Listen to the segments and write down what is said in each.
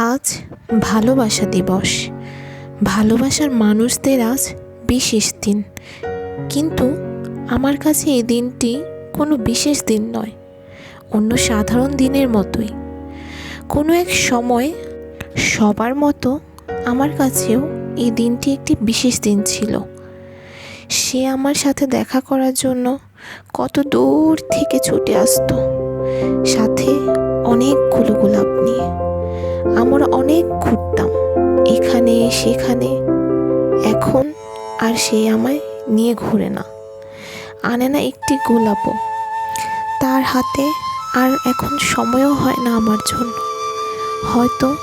আজ ভালোবাসা দিবস। ভালোবাসার মানুষদের আজ বিশেষ দিন। কিন্তু আমার কাছে এই দিনটি কোনো বিশেষ দিন নয়, অন্য সাধারণ দিনের মতোই। কোনো এক সময় সবার মতো আমার কাছেও এই দিনটি একটি বিশেষ দিন ছিল। সে আমার সাথে দেখা করার জন্য কত দূর থেকে ছুটে আসতো। সাথে অনেকগুলো গোলাপ নিয়ে। আমরা অনেক ঘুরতাম, এখানে, সেখানে। এখন আর সে আমায় নিয়ে ঘুরে না। আনে না একটি গোলাপও। তার হাতে আর এখন সময়ও হয় না আমার জন্য। হয়তো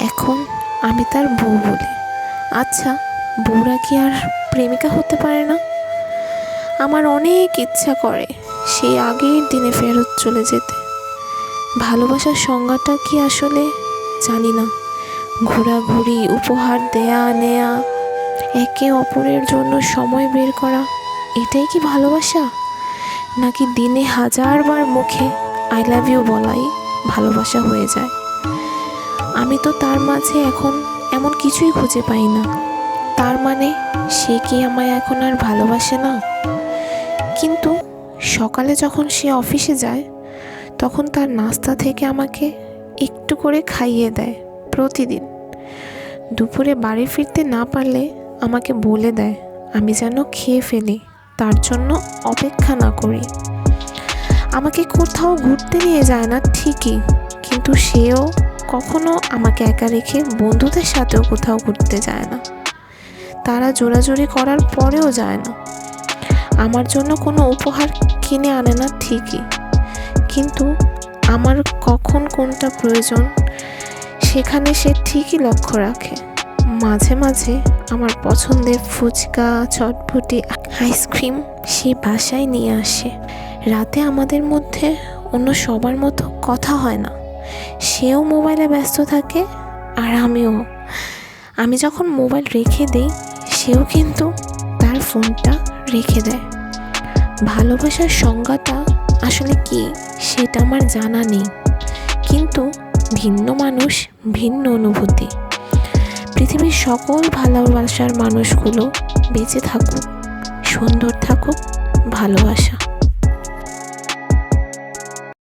এখন আমি তার বউ বলি। আচ্ছা বউরা কি আর প্রেমিকা হতে পারে না? আমার অনেক ইচ্ছা করে সেই আগের দিনে ফেরত চলে যেতে। ভালোবাসার সংজ্ঞাটা কি আসলে? জানি না। ঘোরাঘুরি, উপহার দেয়া, নেয়া, একে অপরের জন্য সময় বের করা, এটাই কি ভালোবাসা? নাকি দিনে হাজারবার মুখে আই লাভ ইউ বলাই ভালোবাসা হয়ে যায়? আমি তো তার মাঝে এখন এমন কিছুই খুঁজে পাই না। তার মানে সে কি আমায় এখন আর ভালোবাসে না? কিন্তু সকালে যখন সে অফিসে যায় তখন তার নাস্তা থেকে আমাকে একটু করে খাইয়ে দেয় প্রতিদিন। দুপুরে বাড়ি ফিরতে না পারলে আমাকে বলে দেয়, আমি যেন খেয়ে ফেলি, তার জন্য অপেক্ষা না করি। আমাকে কোথাও ঘুরতে নিয়ে যায় না ঠিকই, কিন্তু সেও কখনো আমাকে একা রেখে বন্ধুদের সাথেও কোথাও ঘুরতে যায় না। তারা জোরাজুরি করার পরেও যায় না। আমার জন্য কোনো উপহার কিনে আনে না ঠিকই। কিন্তু আমার কখন কোনটা প্রয়োজন, সেখানে সে ঠিকই লক্ষ্য রাখে। মাঝে মাঝে আমার পছন্দের ফুচকা, চটপটি, আইসক্রিম সে বাসায় নিয়ে আসে। রাতে আমাদের মধ্যে অন্য সবার মতো কথা হয় না। সেও মোবাইলে ব্যস্ত থাকে আর আমিও। আমি যখন মোবাইল রেখে দিই, সেও কিন্তু তার ফোনটা রেখে দেয়। ভালোবাসার সংজ্ঞাটা আসলে কি? সেটা আমার জানা নেই। কিন্তু ভিন্ন মানুষ, ভিন্ন অনুভূতি। পৃথিবীর সকল ভালোবাসার মানুষগুলো বেঁচে থাকুক, সুন্দর থাকুক, ভালোবাসা।